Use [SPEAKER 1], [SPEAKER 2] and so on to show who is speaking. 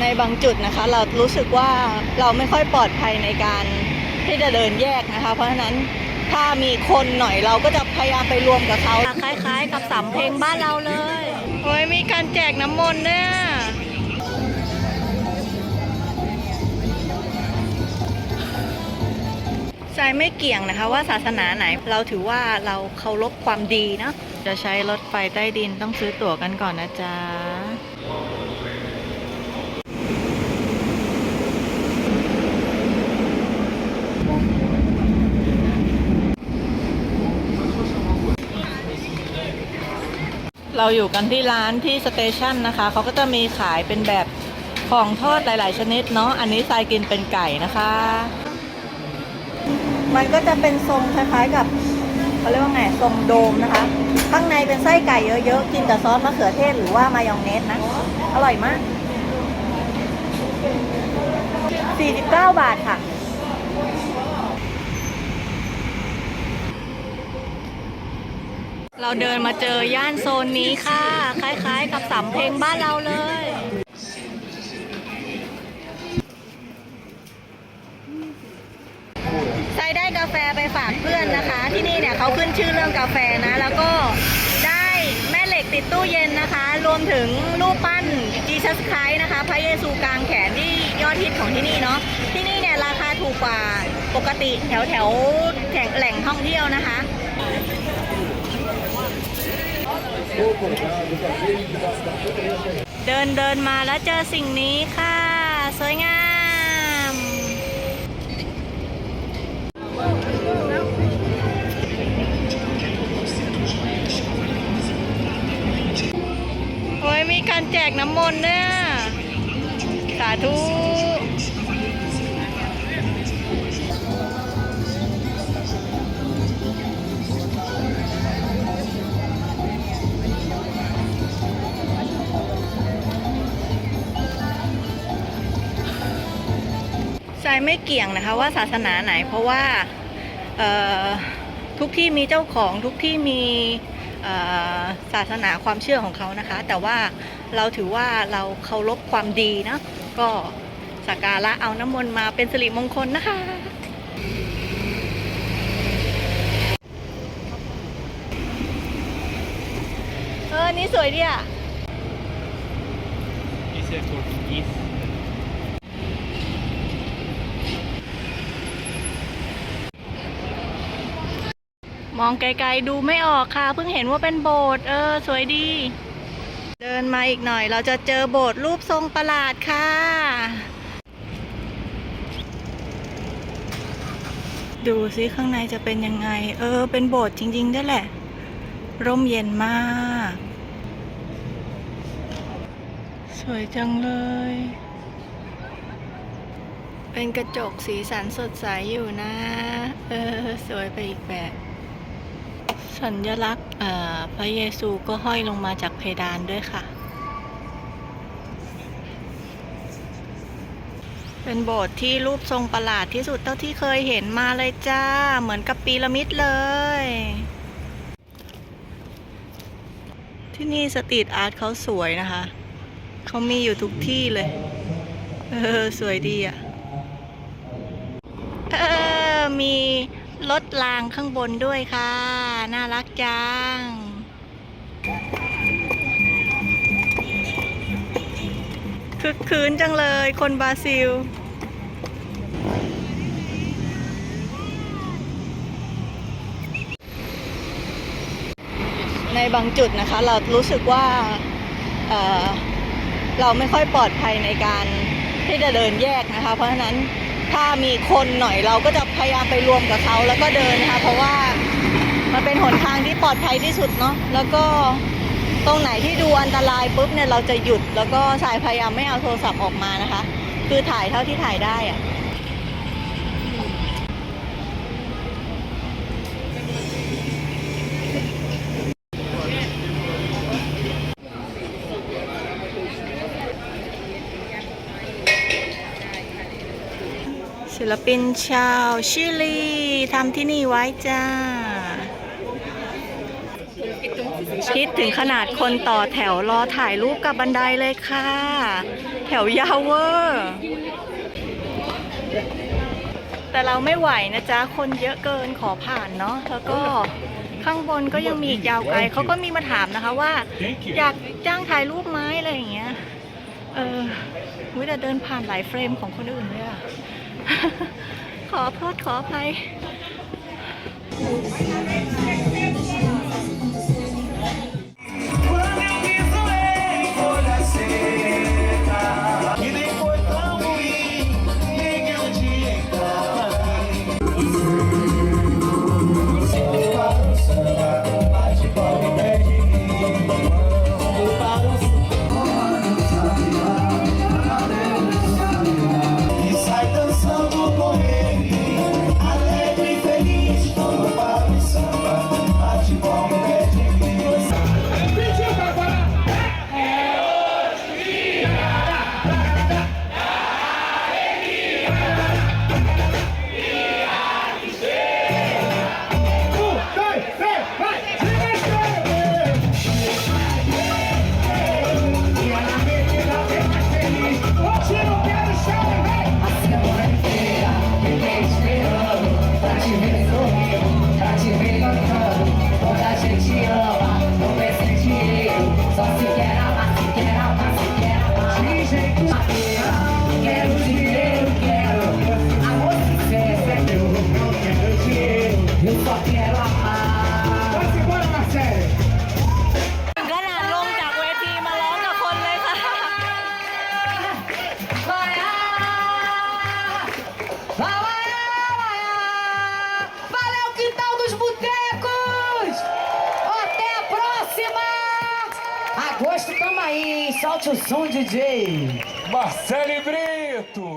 [SPEAKER 1] ในบางจุดนะคะ เรารู้สึกว่าเราไม่ค่อยปลอดภัยในการที่จะเดินแยกนะคะ เพราะฉะนั้นถ้ามีคนหน่อยเราก็จะพยายามไปรวมกับเขาคล้าย ๆ กับสำเพลงบ้านเราเลยโอ้ยมีการแจกน้ำมนต์เนี่ยใจไม่เกี่ยงนะคะว่าศาสนาไหนเราถือว่าเราเคารพความดีเนาะจะใช้รถไฟใต้ดินต้องซื้อตั๋วกันก่อนนะจ๊ะ เราอยู่กันที่ร้านที่สเตชันนะคะ เขาก็จะมีขายเป็นแบบของทอดหลาย ๆ ชนิดเนาะ อันนี้ทรายกินเป็นไก่นะคะ มันก็จะเป็นทรงคล้ายๆกับเขาเรียกว่าไงทรงโดมนะคะ ข้างในเป็นไส้ไก่เยอะ ๆ กินกับซอสมะเขือเทศหรือว่ามายองเนสนะ อร่อยมาก 49 บาทค่ะ เราเดินมาเจอย่านโซนนี้ค่ะ คล้ายๆ กับสำเพ็งบ้านเราเลยใช้ได้กาแฟไปฝากเพื่อนนะคะ ที่นี่เนี่ยเขาขึ้นชื่อเรื่องกาแฟนะ แล้วก็ได้แม่เหล็กติดตู้เย็นนะคะ รวมถึงรูปปั้นจีซัสไครนะคะ พระเยซูกลางแขนที่ยอดฮิตของที่นี่เนาะที่นี่เนี่ยราคาถูกกว่าปกติแถวแถวแหล่งท่องเที่ยวนะคะ เดินเดินมาแล้วเจอสิ่งนี้ค่ะ สวยงาม โอ้ยมีการแจกน้ำมนต์เนี่ยสาธุ ไม่เกี่ยงนะคะว่าศาสนาไหนเพราะว่าทุกที่มีเจ้าของทุกที่มีศาสนาความเชื่อของเขานะคะ แต่ว่าเราถือว่าเราเคารพความดีนะก็สักการะเอาน้ำมนต์มาเป็นสิริมงคลนะคะเออนี่สวยดีอะ
[SPEAKER 2] Is it Portuguese?
[SPEAKER 1] มองไกลๆดูไม่ออกค่ะ เพิ่งเห็นว่าเป็นโบสถ์เออ สวยดี เดินมาอีกหน่อย เราจะเจอโบสถ์รูปทรงประหลาดค่ะ ดูซิข้างในจะเป็นยังไง เออ เป็นโบสถ์จริงๆด้วยแหละ ร่มเย็นมาก สวยจังเลย เป็นกระจกสีสันสดใสอยู่นะ เออ สวยไปอีกแบบ สัญลักษณ์พระเยซูก็ห้อยลงมาจากเพดานด้วยค่ะ เป็นโบสถ์ที่รูปทรงประหลาดที่สุดเท่าที่เคยเห็นมาเลยจ้า เหมือนกับปีระมิดเลย ที่นี่สตรีทอาร์ตเขาสวยนะคะ เขามีอยู่ทุกที่เลย เออ สวยดีอะ เออ มี รถรางข้างบนด้วยค่ะ น่ารักจัง คึกคืนจังเลยคนบราซิล ในบางจุดนะคะ เรารู้สึกว่าเเราไม่ค่อยปลอดภัยในการที่จะเดินแยกนะคะ เพราะฉะนั้น ถ้ามีคนหน่อยเราก็จะพยายามไปรวมกับเขาแล้วก็เดินนะคะเพราะว่ามันเป็นหนทางที่ปลอดภัยที่สุดเนาะแล้วก็ตรงไหนที่ดูอันตรายปุ๊บเนี่ยเราจะหยุด แล้วก็สายพยายามไม่เอาโทรศัพท์ออกมานะคะ คือถ่ายเท่าที่ถ่ายได้อะ ศิลปินชาวชิลีทำที่นี่ไว้จ้า
[SPEAKER 3] Então, ฮิตถึงขนาดคนต่อแถวรอถ่ายรูปกับบันไดเลยค่ะ แถวยาวเวอร์ แต่เราไม่ไหวนะจ๊ะ คนเยอะเกินขอผ่านเนาะแล้วก็ข้างบนก็ยังมีอีกยาวไกลเขาก็มีมาถามนะคะว่า อยากจ้างถ่ายรูปไหมอะไรอย่างเงี้ย เออวิแต่เดินผ่านหลายเฟรมของคนอื่นเลยอะ ขอโทษขออภัย
[SPEAKER 2] Salte o
[SPEAKER 4] som, DJ!
[SPEAKER 2] Marcele Brito!